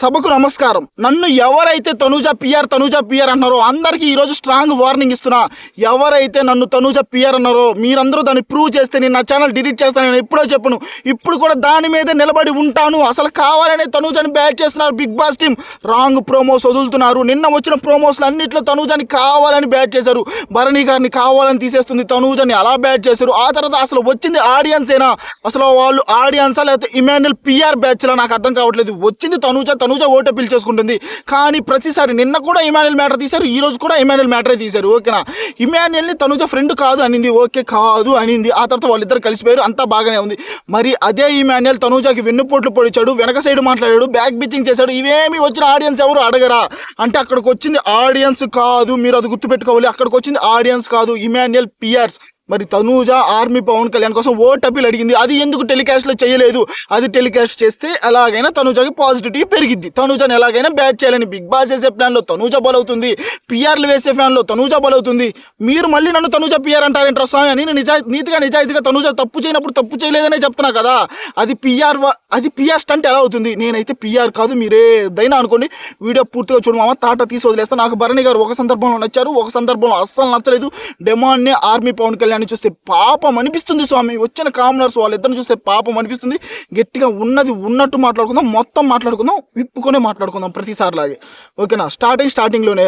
సభకు నమస్కారం. నన్ను ఎవరైతే తనూజ పిఆర్ తనూజ పిఆర్ అన్నారో అందరికీ ఈరోజు స్ట్రాంగ్ వార్నింగ్ ఇస్తున్నా. ఎవరైతే నన్ను తనూజ పిఆర్ అన్నారో మీరందరూ దాన్ని ప్రూవ్ చేస్తే నేను నా ఛానల్ డిలీట్ చేస్తాను నేను ఎప్పుడో చెప్పను. ఇప్పుడు కూడా దాని మీదే నిలబడి ఉంటాను. అసలు కావాలనే తనూజని బ్యాట్ చేస్తున్నారు Bigg Boss team. Wrong promos వదులుతున్నారు. నిన్న వచ్చిన ప్రోమోస్లు అన్నింటిలో తనూజని కావాలని బ్యాట్ చేశారు. భరణి గారిని కావాలని తీసేస్తుంది తనూజని. అలా బ్యాట్ చేశారు. ఆ తర్వాత అసలు వచ్చింది ఆడియన్స్ ఏనా అసలు వాళ్ళు ఆడియన్సా? లేకపోతే ఇమాన్యుల్ పిఆర్ బ్యాచ్లా? నాకు అర్థం కావట్లేదు. వచ్చింది తనూజ తనూజ ఓటు పిలిచేసుకుంటుంది చేసుకుంటుంది. కానీ ప్రతిసారి నిన్న కూడా ఇమాన్యుల్ మ్యాటర్ తీశారు ఈ రోజు కూడా ఇమాన్యుల్ మ్యాటరే తీశారు. ఓకేనా? ఇమాన్యుల్ని తనూజ ఫ్రెండ్ కాదు అనింది. ఓకే కాదు అనింది. ఆ తర్వాత వాళ్ళిద్దరు కలిసిపోయారు. అంతా బాగానే ఉంది. మరి అదే ఇమాన్యుల్ తనుజాకి వెన్నుపోట్లు పొడిచాడు వెనక సైడ్ మాట్లాడాడు బ్యాక్ బిచ్చింగ్ చేశాడు. ఇవేమి వచ్చిన ఆడియన్స్ ఎవరు అడగరా? అంటే అక్కడికి వచ్చింది ఆడియన్స్ కాదు. మీరు అది గుర్తుపెట్టుకోవాలి. అక్కడికి వచ్చింది ఆడియన్స్ కాదు. Emmanuel PRs. మరి తనూజ ఆర్మీ పవన్ కళ్యాణ్ కోసం ఓట్ అప్పీల్ అడిగింది. అది ఎందుకు టెలికాస్ట్లో చేయలేదు? అది టెలికాస్ట్ చేస్తే ఎలాగైనా తనూజకి పాజిటివిటీ పెరిగిద్ది. తనూజని ఎలాగైనా బ్యాట్ చేయాలని బిగ్ బాస్ వేసే ప్లాన్లో తనూజ బలవుతుంది. పిఆర్లు వేసే ఫ్యాన్లో తనూజ బలవుతుంది. మీరు మళ్ళీ నన్ను తనూజ పిఆర్ అంటారంటారు స్వామి అని నేను నిజా నీతిగా నిజాయితీగా తనూజ తప్పు చేయనప్పుడు తప్పు చేయలేదనే చెప్తున్నా కదా. అది పిఆర్ అది పిఆర్ స్టంట్ ఎలా అవుతుంది? నేనైతే పిఆర్ కాదు మీరేదైనా అనుకోండి. వీడియో పూర్తిగా చూడు మామ. తాట తీసి వదిలేస్తా. నాకు భరణి గారు ఒక సందర్భంలో నచ్చారు ఒక సందర్భంలో అస్సలు నచ్చలేదు. డెమాన్ని ఆర్మీ పవన్ కళ్యాణ్ చూస్తే పాపం అనిపిస్తుంది స్వామి. వచ్చిన కామనర్స్ వాళ్ళిద్దరిని చూస్తే పాపం అనిపిస్తుంది. గట్టిగా ఉన్నది ఉన్నట్టు మాట్లాడుకుందాం మొత్తం మాట్లాడుకుందాం విప్పుకొనే మాట్లాడుకుందాం ప్రతిసారి లాగే ఓకేనా? స్టార్టింగ్ స్టార్టింగ్లోనే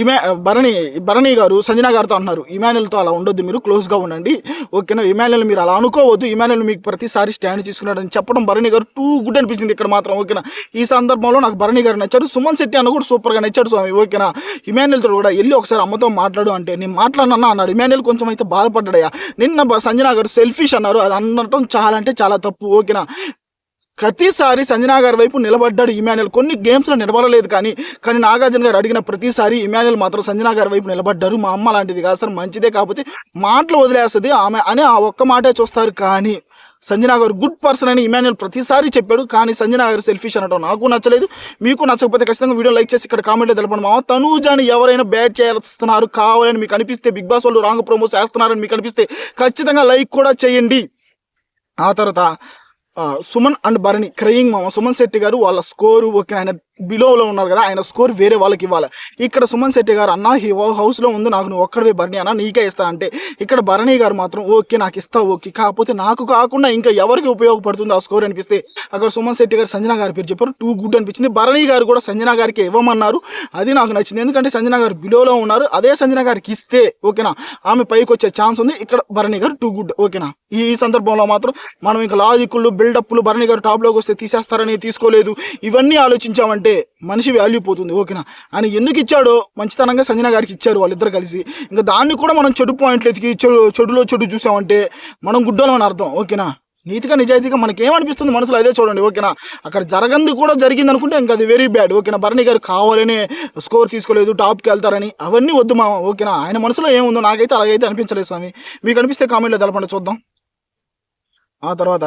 ఇమే భరణి భరణి గారు సంజన గారితో అన్నారు ఇమానుయల్తో అలా ఉండొద్దు మీరు క్లోజ్గా ఉండండి. ఓకేనా? ఇమానుయల్ మీరు అలా అనుకోవద్దు. ఇమానుయల్ మీకు ప్రతిసారి స్టాండ్ తీసుకున్నాడని చెప్పడం భరణి గారు టూ గుడ్ అనిపించింది ఇక్కడ మాత్రం ఓకేనా? ఈ సందర్భంలో నాకు భరణి గారు నచ్చారు. సుమన్ శెట్టి అన్న కూడా సూపర్గా నచ్చాడు స్వామి ఓకేనా? ఇమానుయల్తో కూడా వెళ్ళి ఒకసారి అమ్మతో మాట్లాడు అంటే నేను మాట్లాడినా అన్నాడు. ఇమానుయల్ కొంచెం అయితే బాధపడ్డాయా నిన్న సంజన గారు సెల్ఫిష్ అన్నారు. అది అనటం చాలా అంటే చాలా తప్పు ఓకేనా? ప్రతిసారి సంజనా గారి వైపు నిలబడ్డాడు ఇమాన్యుల్. కొన్ని గేమ్స్లో నిలబడలేదు కానీ కానీ నాగార్జున గారు అడిగిన ప్రతిసారి ఇమాన్యుల్ మాత్రం సంజనా గారి వైపు నిలబడ్డారు. మా అమ్మ లాంటిది కాదు సార్ మంచిదే కాకపోతే మాటలు వదిలేస్తుంది ఆమె అని ఆ ఒక్క మాటే చూస్తారు. కానీ సంజనా గారు గుడ్ పర్సన్ అని ఇమాన్యుల్ ప్రతిసారి చెప్పాడు. కానీ సంజనా గారు సెల్ఫిష్ అనడం నాకు నచ్చలేదు. మీకు నచ్చకపోతే ఖచ్చితంగా వీడియో లైక్ చేసి ఇక్కడ కామెంట్లో తెలపండి మామ. తనూజాని ఎవరైనా బ్యాట్ చేస్తున్నారు కావాలని మీకు అనిపిస్తే బిగ్ బాస్ వాళ్ళు రాంగ్ ప్రోమోస్ చేస్తున్నారని మీకు అనిపిస్తే ఖచ్చితంగా లైక్ కూడా చేయండి. ఆ తర్వాత సుమన్ అండ్ భరణి క్రయింగ్ మామ. సుమన్ శెట్టి గారు వాళ్ళ స్కోరు ఓకే ఆయన బిలోలో ఉన్నారు కదా ఆయన స్కోర్ వేరే వాళ్ళకి ఇవ్వాలి? ఇక్కడ సుమన్ శెట్టి గారు అన్న ఈ హౌస్లో ఉంది నాకు నువ్వు ఒక్కడవే భరణి అన్న నీకే ఇస్తా అంటే ఇక్కడ భరణి గారు మాత్రం ఓకే నాకు ఇస్తా ఓకే. కాకపోతే నాకు కాకుండా ఇంకా ఎవరికి ఉపయోగపడుతుంది ఆ స్కోర్ అనిపిస్తే అక్కడ సుమన్ శెట్టి గారు సంజన గారి పేరు చెప్పారు టూ గుడ్ అనిపించింది. భరణి గారు కూడా సంజన గారికి ఇవ్వమన్నారు. అది నాకు నచ్చింది. ఎందుకంటే సంజన గారు బిలోలో ఉన్నారు. అదే సంజన గారికి ఇస్తే ఓకేనా ఆమె పైకి వచ్చే ఛాన్స్ ఉంది. ఇక్కడ భరణి గారు టూ గుడ్ ఓకేనా. ఈ సందర్భంలో మాత్రం మనం ఇంకా లాజిక్లు బిల్డప్లు భరణి గారు టాప్లోకి వస్తే తీసేస్తారని తీసుకోలేదు. ఇవన్నీ ఆలోచించామంటే మనిషి వాల్యూ పోతుంది ఓకేనా? ఆయన ఎందుకు ఇచ్చాడో మంచితనంగా సంజన గారికి ఇచ్చారు వాళ్ళిద్దరు కలిసి. ఇంకా దాన్ని కూడా మనం చెడు పాయింట్లు ఎతికి చెడు చెడులో చెడు చూసామంటే మనం గుడ్డోలం అని అర్థం ఓకేనా? నీతిగా నిజాయితీగా మనకేమనిపిస్తుంది మనసులో అదే చూడండి ఓకేనా? అక్కడ జరగంది కూడా జరిగింది అనుకుంటే ఇంకా అది వెరీ బ్యాడ్ ఓకేనా? భరణి గారు కావాలనే స్కోర్ తీసుకోలేదు టాప్కి వెళ్తారని అవన్నీ వద్దు మా ఓకేనా? ఆయన మనసులో ఏముందో నాకైతే అలాగైతే అనిపించలేదు స్వామి. మీకు అనిపిస్తే కామెంట్లో తెలపండి చూద్దాం. ఆ తర్వాత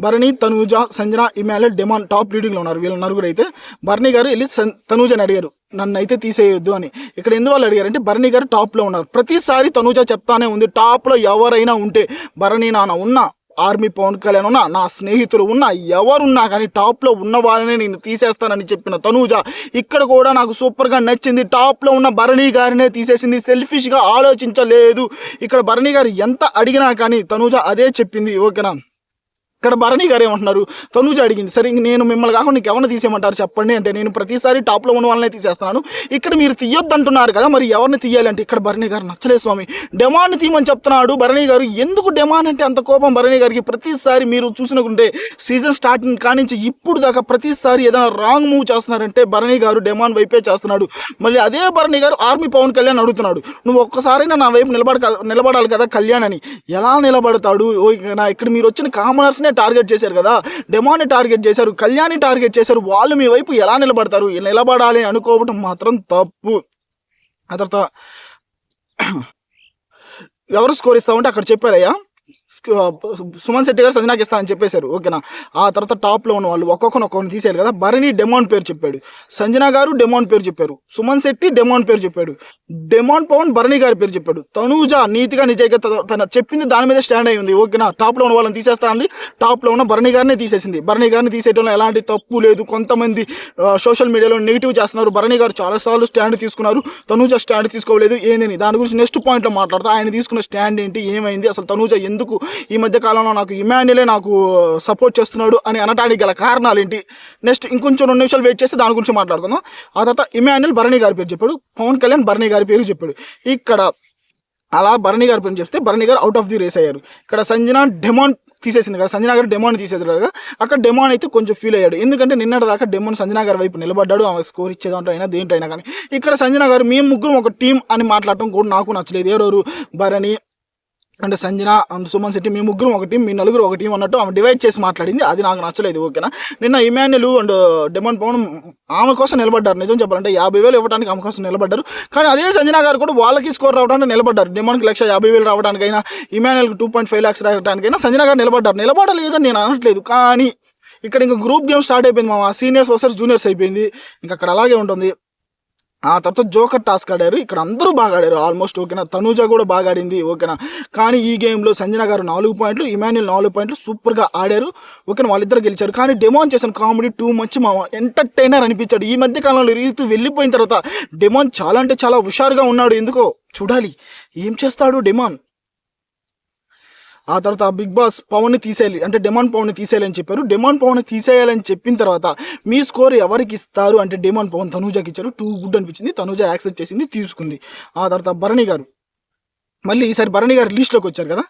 Bharani Tanuja Sanjana Emmanuel Demon top లీడింగ్లో ఉన్నారు. వీళ్ళ నలుగురు అయితే భరణి గారు వెళ్ళి సన్- తనూజని అడిగారు. నన్ను అయితే తీసేయొద్దు అని. ఇక్కడ ఎందువల్ల అడిగారంటే భరణి గారు టాప్లో ఉన్నారు. ప్రతిసారి తనూజ చెప్తానే ఉంది. టాప్లో ఎవరైనా ఉంటే భరణి నాన్న ఉన్నా ఆర్మీ పవన్ కళ్యాణ్ ఉన్నా నా స్నేహితులు ఉన్నా ఎవరున్నా కానీ టాప్లో ఉన్న వాళ్ళనే నేను తీసేస్తానని చెప్పిన తనూజ ఇక్కడ కూడా నాకు సూపర్గా నచ్చింది. టాప్లో ఉన్న భరణి గారినే తీసేసింది. సెల్ఫిష్గా ఆలోచించలేదు. ఇక్కడ భరణి గారు ఎంత అడిగినా కానీ తనూజ అదే చెప్పింది. ఓకేనా? ఇక్కడ భరణి గారు ఏమంటున్నారు? తనుజ అడిగింది. సరే నేను మిమ్మల్ని కాకుండా నీకు ఎవరిని తీసేయమంటారు చెప్పండి అంటే నేను ప్రతిసారి టాప్లో ఉన్న వాళ్ళనే తీసేస్తున్నాను. ఇక్కడ మీరు తీయొద్దు అంటున్నారు కదా మరి ఎవరిని తీయాలంటే ఇక్కడ భరణి గారు నచ్చలేదు స్వామి. డెమాన్ తీయమని చెప్తున్నాడు భరణి గారు. ఎందుకు డెమాన్ అంటే అంత కోపం భరణి గారికి? ప్రతిసారి మీరు చూసినకుంటే సీజన్ స్టార్టింగ్ కానించి ఇప్పుడు దాకా ప్రతిసారి ఏదైనా రాంగ్ మూవ్ చేస్తున్నారంటే భరణి గారు డెమాన్ వైపే చేస్తున్నాడు. మళ్ళీ అదే భరణి గారు ఆర్మీ పవన్ కళ్యాణ్ అడుగుతున్నాడు. నువ్వు ఒక్కసారైనా నా వైపు నిలబడ నిలబడాలి కదా కళ్యాణ్ అని. ఎలా నిలబడతాడు? నా ఇక్కడ మీరు వచ్చిన కామనర్స్నే టార్గెట్ చేశారు కదా డెమాన్ని టార్గెట్ చేశారు కళ్యాణి టార్గెట్ చేశారు వాళ్ళు మీ వైపు ఎలా నిలబడతారు నిలబడాలి అనుకోవటం మాత్రం తప్పు. ఆ తర్వాత ఎవరు స్కోర్ ఇస్తామంటే అక్కడ చెప్పారయ్యా? సుమన్ శెట్టి గారు సంజనాకి ఇస్తా అని చెప్పేశారు. ఓకేనా? ఆ తర్వాత టాప్లో ఉన్న వాళ్ళు ఒక్కొక్కరు ఒక్కొక్కరిని తీసేయాలి కదా. భరణి డెమోన్ పేరు చెప్పాడు. సంజన గారు డెమోన్ పేరు చెప్పారు. సుమన్ శెట్టి డెమోన్ పేరు చెప్పాడు. డెమోన్ పవన్ భరణి గారి పేరు చెప్పాడు. తనూజ నీతిగా నిజంగా తన- తన చెప్పింది దాని మీద స్టాండ్ అయి ఉంది. ఓకేనా? టాప్లో ఉన్న వాళ్ళని తీసేస్తా అంది. టాప్లో ఉన్న భరణి గారిని తీసేసింది. భరణి గారిని తీసేయడంలో ఎలాంటి తప్పు లేదు. కొంతమంది సోషల్ మీడియాలో నెగిటివ్ చేస్తున్నారు. భరణి గారు చాలాసార్లు స్టాండ్ తీసుకున్నారు. తనూజ స్టాండ్ తీసుకోలేదు. ఏందని దాని గురించి నెక్స్ట్ పాయింట్లో మాట్లాడతా. ఆయన తీసుకున్న స్టాండ్ ఏంటి? ఏమైంది? అసలు తనూజ ఎందుకు ఈ మధ్య కాలంలో నాకు ఇమాన్యులే నాకు సపోర్ట్ చేస్తున్నాడు అని అనడానికి గల కారణాలు ఏంటి నెక్స్ట్ ఇంకొంచెం రెండు నిమిషాలు వెయిట్ చేసి దాని గురించి మాట్లాడుకుందాం. ఆ తర్వాత ఇమాన్యుల్ భరణి గారి పేరు చెప్పాడు. పవన్ కళ్యాణ్ భరణి గారి పేరు చెప్పాడు. ఇక్కడ అలా భరణి గారి పేరు చెప్తే Bharani garu out of the race అయ్యారు. ఇక్కడ సంజన డెమాన్ తీసేసింది కదా సంజనా గారు డెమాన్ తీసేసారు కదా అక్కడ డెమాన్ అయితే కొంచెం ఫీల్ అయ్యాడు. ఎందుకంటే నిన్నటి దాకా డెమాన్ సంజన గారి వైపు నిలబడ్డాడు ఆమె స్కోర్ ఇచ్చేదాంట్లో అయినా దేంట్లో కానీ. ఇక్కడ సంజనా గారు మేము ముగ్గురు ఒక టీం అని మాట్లాడటం కూడా నాకు నచ్చలేదు. ఎవరెవరు? భరణి అంటే సంజన అండ్ సుమన్ శెట్టి మీ ముగ్గురు ఒక టీం మీ నలుగురు ఒక టీం అన్నట్టు ఆమె డివైడ్ చేసి మాట్లాడింది. అది నాకు నచ్చలేదు ఓకేనా? నిన్న ఇమాన్యులు అండ్ డెమన్ పవన్ ఆమె కోసం నిలబడ్డారు. నిజం చెప్పాలంటే యాభై వేలు ఇవ్వడానికి ఆమె కోసం నిలబడ్డారు. కానీ అదే సంజన గారు కూడా వాళ్ళకి స్కోర్ రావడానికి నిలబడ్డారు. డిమాండ్కి లక్ష యాభై వేలు రావడానికైనా ఇమాన్యుల్కి టూ పాయింట్ ఫైవ్ ల్యాక్స్ రావడానికైనా సంజన గారు నిలబడ్డారు. నిలబడలేదని నేను అనట్లేదు. కానీ ఇక్కడ ఇంకా గ్రూప్ గేమ్ స్టార్ట్ అయిపోయింది మా సీనియర్స్ వర్సెస్ జూనియర్స్ అయిపోయింది. ఇంకా అక్కడ అలాగే ఉంటుంది. ఆ తర్వాత జోకర్ టాస్క్ ఆడారు. ఇక్కడ అందరూ బాగా ఆడారు. ఆల్మోస్ట్ ఓకేనా? తనూజ కూడా బాగా ఆడింది ఓకేనా? కానీ ఈ గేమ్లో సంజన గారు నాలుగు పాయింట్లు ఇమాన్యుల్ నాలుగు పాయింట్లు సూపర్గా ఆడారు. ఓకేనా? వాళ్ళిద్దరు గెలిచారు. కానీ డెమాన్ చేసిన కామెడీ టూ మచ్ మా ఎంటర్టైనర్ అనిపించాడు. ఈ మధ్య కాలంలో రీతు వెళ్ళిపోయిన తర్వాత డెమాన్ చాలా అంటే చాలా హుషారుగా ఉన్నాడు. ఎందుకో చూడాలి. ఏం చేస్తాడు డెమాన్? ఆ తర్వాత బిగ్ బాస్ పవన్ని తీసేయాలి. అంటే డెమాన్ పవన్ని తీసేయాలని చెప్పారు. డెమాన్ పవన్ తీసేయాలని చెప్పిన తర్వాత మీ స్కోర్ ఎవరికి ఇస్తారు? అంటే డెమాన్ పవన్ తనూజాకి ఇచ్చారు. టూ గుడ్ అనిపించింది. తనూజ యాక్సెప్ట్ చేసింది తీసుకుంది. ఆ తర్వాత భరణి గారు. మళ్ళీ ఈసారి భరణి గారు లీస్ట్లోకి వచ్చారు కదా?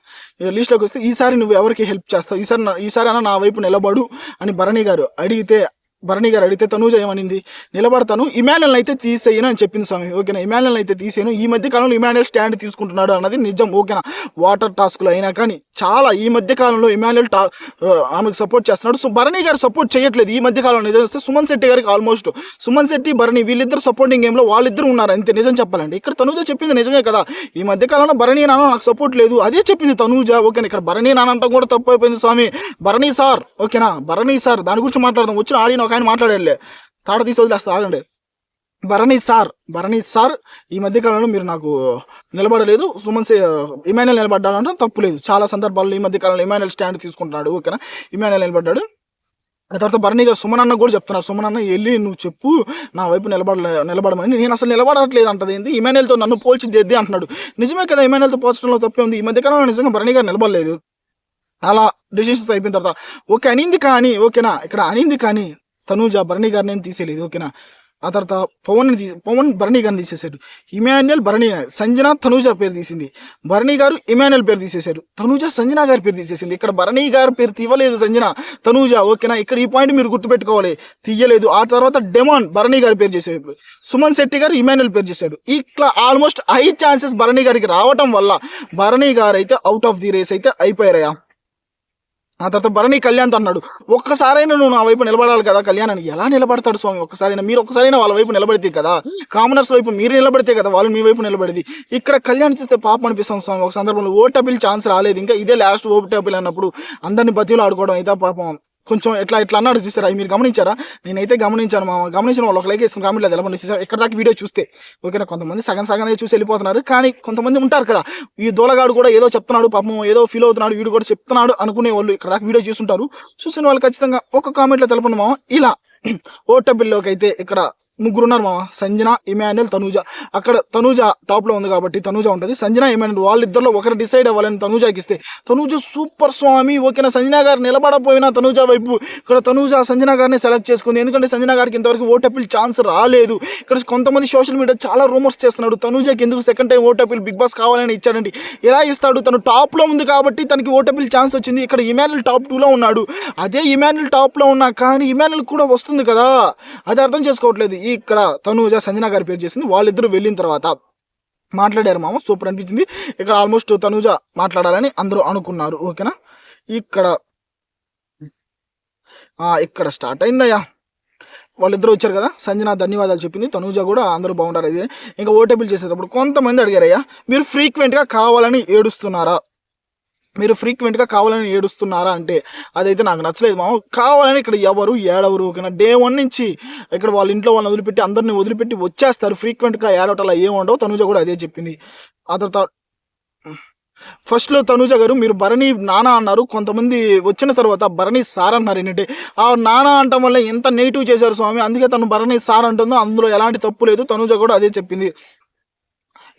లీస్ట్లోకి వస్తే ఈసారి నువ్వు ఎవరికి హెల్ప్ చేస్తావు? ఈసారి ఈసారి అన్న నా వైపు నిలబడు అని భరణి గారు అడిగితే భరణి గారు అడిగితే తనూజ ఏమనింది? నిలబడతాను ఇమాన్యుల్ అయితే తీసేయను అని చెప్పింది స్వామి. ఓకేనా? ఇమాన్యుల్ అయితే తీసేయను. ఈ మధ్య కాలంలో ఇమాన్యుల్ స్టాండ్ తీసుకుంటున్నాడు అన్నది నిజం. ఓకేనా? వాటర్ టాస్క్లో అయినా కానీ చాలా ఈ మధ్య కాలంలో ఇమాన్యుల్ టా ఆమెకు సపోర్ట్ చేస్తున్నాడు. సో భరణి గారు సపోర్ట్ చేయట్లేదు ఈ మధ్య కాలంలో. నిజం వస్తే సుమన్ శెట్టి గారికి ఆల్మోస్ట్ సుమన్ శెట్టి భరణి వీళ్ళిద్దరు సపోర్టింగ్ గేమ్లో వాళ్ళిద్దరు ఉన్నారు. అంతే నిజం చెప్పాలండి. ఇక్కడ తనూజ చెప్పింది నిజమే కదా. ఈ మధ్య కాలంలో భరణి నాన్న నాకు సపోర్ట్ లేదు. అదే చెప్పింది తనూజ. ఓకేనా? ఇక్కడ భరణి నాన్న అంటాం కూడా తప్పు అయిపోయింది స్వామి. భరణి సార్ ఓకేనా? భరణి సార్ దాని గురించి మాట్లాడదాం. వచ్చిన ఆడిన ఒక ఆయన మాట్లాడలే తాట తీసి వదిలేస్తా ఆగండి. భరణి సార్ భరణి సార్ ఈ మధ్యకాలంలో మీరు నాకు నిలబడలేదు. సుమన్ సే ఇమాన్యుల్ నిలబడ్డాడంటే తప్పు లేదు చాలా సందర్భాల్లో ఈ మధ్య కాలంలో ఇమాన్యుల్ స్టాండ్ తీసుకుంటున్నాడు ఓకేనా? ఇమాన్యుల్ నిలబడ్డాడు. ఆ తర్వాత భరణి గారు సుమన్ అన్న కూడా చెప్తున్నారు. సుమన్ అన్న వెళ్ళి నువ్వు చెప్పు నా వైపు నిలబడలే నిలబడమని. నేను అసలు నిలబడట్లేదు అంటది ఏంది? ఇమాన్యుల్తో నన్ను పోల్చి అంటున్నాడు. నిజమే కదా ఇమాన్యుల్తో పోల్చడంలో తప్పే ఉంది. ఈ మధ్య కాలంలో నిజంగా భరణి గారు నిలబడలేదు. అలా డిసిషన్స్ అయిపోయిన తర్వాత ఓకే అనింది కానీ ఓకేనా? ఇక్కడ అనింది కానీ తనూజ భరణి గారిని ఏం తీసేయలేదు ఓకేనా? ఆ తర్వాత పవన్ పవన్ భరణి గారిని తీసేశారు. ఇమాన్యుయల్ భరణి సంజన తనూజ పేరు తీసింది. భరణి గారు ఇమాన్యుయల్ పేరు తీసేశారు. తనూజ సంజన గారి పేరు తీసేసింది. ఇక్కడ భరణి గారి పేరు తీయలేదు సంజన. తనూజ ఓకేనా? ఇక్కడ ఈ పాయింట్ మీరు గుర్తుపెట్టుకోవాలి. తీయలేదు. ఆ తర్వాత డెమాన్ భరణి గారి పేరు చేశారు సుమన్ శెట్టి గారు ఇమాన్యుయల్ పేరు చేశాడు ఇట్లా ఆల్మోస్ట్ హై ఛాన్సెస్ భరణి గారికి రావటం వల్ల భరణి గారు అయితే అవుట్ ఆఫ్ ది రేస్ అయితే అయిపోయారయ్యా. ఆ తర్వాత భరణి కళ్యాణ్తో అన్నాడు ఒక్కసారైనా నువ్వు నా వైపు నిలబడాలి కదా కళ్యాణ్ అని ఎలా నిలబడతాడు స్వామి? ఒక్కసారైనా మీరు ఒక్కసారైనా వాళ్ళ వైపు నిలబడితే కదా కామనర్స్ వైపు మీరు నిలబడితే కదా వాళ్ళు మీ వైపు నిలబడేది. ఇక్కడ కళ్యాణ్ చూస్తే పాపం అనిపిస్తుంది స్వామి ఒక సందర్భంలో ఓటపిల్ ఛాన్స్ రాలేదు. ఇంకా ఇదే లాస్ట్ ఓటపిల్ అన్నప్పుడు అందరిని బతిలో ఆడుకోవడం అయితే పాపం. కొంచెం ఎట్లా ఎట్లా అన్నాడు చూసారా? మీరు గమనించారా? నేనైతే గమనించాను మా గమనించిన వాళ్ళు ఒక లైక్ వేసుకుని కామెంట్లో తెలపండి చూసారు? ఎక్కడ దాకా వీడియో చూస్తే. ఓకేనా? కొంతమంది సగం సగం చూసి వెళ్ళిపోతున్నారు. కానీ కొంతమంది ఉంటారు కదా. ఈ దూలగాడు కూడా ఏదో చెప్తున్నాడు పాపం ఏదో ఫీల్ అవుతున్నాడు వీడు కూడా చెప్తున్నాడు అనుకునే వాళ్ళు ఇక్కడ దాకా వీడియో చూస్తుంటారు. చూసిన వాళ్ళు ఖచ్చితంగా ఒక కామెంట్లో తెలపండి మామ. ఇలా ఓటబిల్లోకి అయితే ఇక్కడ ముగ్గురు ఉన్నారు మామ. సంజన ఇమాన్యుల్ తనూజ. అక్కడ తనూజ టాప్లో ఉంది కాబట్టి తనూజ ఉంటుంది. సంజన ఇమాన్యుల్ వాళ్ళిద్దరిలో ఒకరు డిసైడ్ అవ్వాలని తనూజకి ఇస్తే. తనూజ సూపర్ స్వామి. ఓకేనా? సంజన గారు నిలబడపోయినా తనూజ వైపు. ఇక్కడ తనూజ సంజన గారిని సెలెక్ట్ చేసుకుంది. ఎందుకంటే సంజన గారికి ఇంతవరకు ఓటపిల్ ఛాన్స్ రాలేదు. ఇక్కడ కొంతమంది సోషల్ మీడియా చాలా రూమర్స్ చేస్తున్నాడు. తనూజకి ఎందుకు second time vote appeal Bigg Boss కావాలని ఇచ్చాడండి ఎలా ఇస్తాడు? తను టాప్లో ఉంది కాబట్టి తనకి ఓటపిల్ ఛాన్స్ వచ్చింది. ఇక్కడ ఇమాన్యుల్ టాప్ టూలో ఉన్నాడు. అదే ఇమాన్యుల్ టాప్లో ఉన్నా కానీ ఇమాన్యుల్ కూడా వస్తుంది కదా. అది అర్థం చేసుకోవట్లేదు. ఇక్కడ తనూజ సంజన గారి పేరు చేసింది. వాళ్ళిద్దరూ వెళ్ళిన తర్వాత మాట్లాడారు మామ సూపర్ అనిపించింది. ఇక్కడ ఆల్మోస్ట్ తనూజ మాట్లాడాలని అందరూ అనుకున్నారు. ఓకేనా? ఇక్కడ ఇక్కడ స్టార్ట్ అయిందయ్యా. వాళ్ళిద్దరూ వచ్చారు కదా? సంజన ధన్యవాదాలు చెప్పింది. తనూజ కూడా అందరూ బాగుంటారు. ఇది ఇంకా ఓటేబుల్ చేసేటప్పుడు కొంతమంది అడిగారయ్యా మీరు ఫ్రీక్వెంట్గా కావాలని ఏడుస్తున్నారా? మీరు ఫ్రీక్వెంట్గా కావాలని ఏడుస్తున్నారా అంటే అదైతే నాకు నచ్చలేదు మామ. కావాలని ఇక్కడ ఎవరు ఏడవరు. ఓకేనా? డే వన్ నుంచి ఇక్కడ వాళ్ళ ఇంట్లో వాళ్ళని వదిలిపెట్టి అందరిని వదిలిపెట్టి వచ్చేస్తారు. ఫ్రీక్వెంట్గా ఏడవటం అలా ఏమి తనుజ కూడా అదే చెప్పింది. ఆ తర్వాత ఫస్ట్లో తనుజ గారు మీరు భరణి నానా అన్నారు. కొంతమంది వచ్చిన తర్వాత భరణి సార్ అన్నారు. ఏంటంటే ఆ నానా అంటం వల్ల ఎంత నెగిటివ్ చేశారు స్వామి? అందుకే తను భరణి సార్ అంటుందో అందులో ఎలాంటి తప్పు లేదు. తనుజ కూడా అదే చెప్పింది.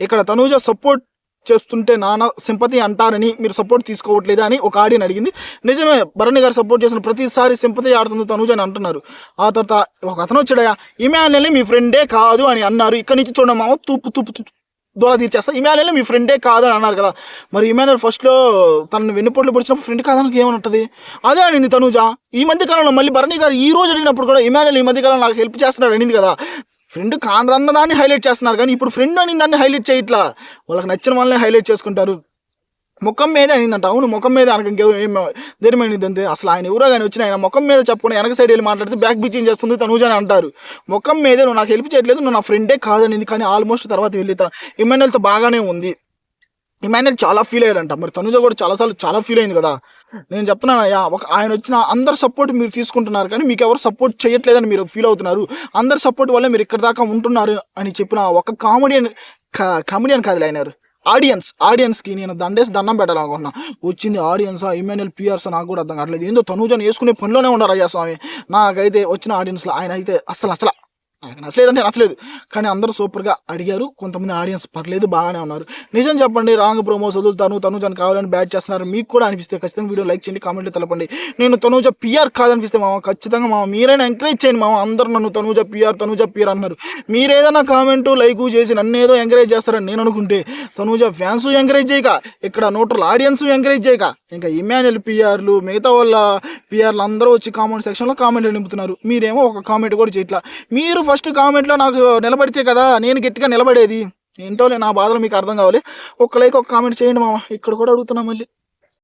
ఇక్కడ తనూజ సపోర్ట్ చేస్తుంటే నాన్న సింపతి అంటారని మీరు సపోర్ట్ తీసుకోవట్లేదా అని ఒక ఆడియన్ అడిగింది. నిజమే భరణి గారు సపోర్ట్ చేసిన ప్రతిసారి సింపతి ఆడుతుంది తనుజ అని అంటున్నారు. ఆ తర్వాత ఒక అతను వచ్చాడయా? ఇమాన్యుల్ని మీ ఫ్రెండే కాదు అని అన్నారు. ఇక్కడి నుంచి చూడండి మామ తూపు తూపు తూపు దూర తీర్చేస్తా. ఇమాన్యుల్ని మీ ఫ్రెండే కాదు అని అన్నారు కదా. మరి ఇమాన్యుల్ ఫస్ట్లో తనను వెన్నుపోట్లు పొడిచినప్పుడు ఫ్రెండ్ కాదానికి ఏమంటుంది అదే అనింది తనుజ. ఈ మధ్య కాలంలో మళ్ళీ భరణి గారు ఈ రోజు అడిగినప్పుడు కూడా ఇమాన్యుల్ ఈ మధ్య కాలంలో నాకు హెల్ప్ చేస్తున్నాడు అనింది కదా. ఫ్రెండ్ కానదన్న దాన్ని హైలైట్ చేస్తున్నారు. కానీ ఇప్పుడు ఫ్రెండ్ అని దాన్ని హైలైట్ చేయట్లా వాళ్ళకి నచ్చిన వాళ్ళని హైలైట్ చేసుకుంటారు. ముఖం మీదే అనిందంట. అవును ముఖం మీద అనక ఇంకేం ఏం ధైర్యమైనది అసలు ఆయన ఎవరో కానీ వచ్చిన ఆయన ముఖం మీద చెప్పుకుని వెనక సైడ్ వెళ్ళి మాట్లాడితే బ్యాక్ బిచ్చింగ్ చేస్తుంది తనుజ అని అంటారు. ముఖం మీదే నువ్వు నాకు హెల్ప్ చేయట్లేదు నువ్వు నా ఫ్రెండే కాదనింది. కానీ ఆల్మోస్ట్ తర్వాత వెళ్ళి ఇమాన్యుల్తో బాగానే ఉంది. ఇమాన్యుల్ చాలా ఫీల్ అయ్యాడంట. మరి తనుజ కూడా చాలాసార్లు చాలా ఫీల్ అయింది కదా. నేను చెప్తున్నాను అయ్యా ఒక ఆయన వచ్చిన అందరు సపోర్ట్ మీరు తీసుకుంటున్నారు కానీ మీకు ఎవరు సపోర్ట్ చేయట్లేదని మీరు ఫీల్ అవుతున్నారు. అందరు సపోర్ట్ వల్ల మీరు ఇక్కడ దాకా ఉంటున్నారు అని చెప్పిన ఒక కామెడియన్ కామెడియన్ కాదు ఆయన ఆడియన్స్ ఆడియన్స్కి నేను దండేసి దండం పెట్టాలనుకుంటున్నా. వచ్చింది ఆడియన్స్ ఇమాన్యుల్ పియర్స్ నాకు కూడా అర్థం కావట్లేదు. ఏందో తనుజని వేసుకునే పనిలోనే ఉన్నారు అయ్యా స్వామి. నాకైతే వచ్చిన ఆడియన్స్లో ఆయన అయితే అసలు అసలు నాకు నచ్చలేదంటే నచ్చలేదు కానీ అందరూ సూపర్గా అడిగారు. కొంతమంది ఆడియన్స్ పర్లేదు బాగానే ఉన్నారు. నిజం చెప్పండి రాంగ్ ప్రోమోస్ వదులుతాను తనుజని కావాలని బ్యాట్ చేస్తున్నారు. మీకు కూడా అనిపిస్తే ఖచ్చితంగా వీడియో లైక్ చేయండి కామెంట్లో తెలపండి. నేను తనుజ పిఆర్ కాదనిపిస్తే మామ ఖచ్చితంగా మామ మీరైనా ఎంకరేజ్ చేయండి మామ. అందరూ నన్ను తనుజ పిఆర్ తనుజ పిఆర్ అన్నారు. మీరేదైనా కామెంటు కామెంట్ లైక్ చేసి నన్ను ఏదో ఎంకరేజ్ చేస్తారని నేను అనుకుంటే తనుజ ఫ్యాన్స్ ఎంకరేజ్ చేయక ఇక్కడ నోట్రల్ ఆడియన్స్ ఎంకరేజ్ చేయక ఇంకా ఇమాన్యుల్ పిఆర్లు మిగతా వాళ్ళ పిఆర్లు అందరూ వచ్చి కామెంట్ సెక్షన్లో కామెంట్లు నింపుతున్నారు. మీరేమో ఒక కామెంట్ కూడా చేయట్లా. మీరు ఫస్ట్ కామెంట్లో నాకు నిలబడితే కదా నేను గట్టిగా నిలబడేది. ఏంటోలే నా బాధలు మీకు అర్థం కావాలి. ఒక్క లైక్ ఒక కామెంట్ చేయండి మామ. ఇక్కడ కూడా అడుగుతున్నా మళ్ళీ.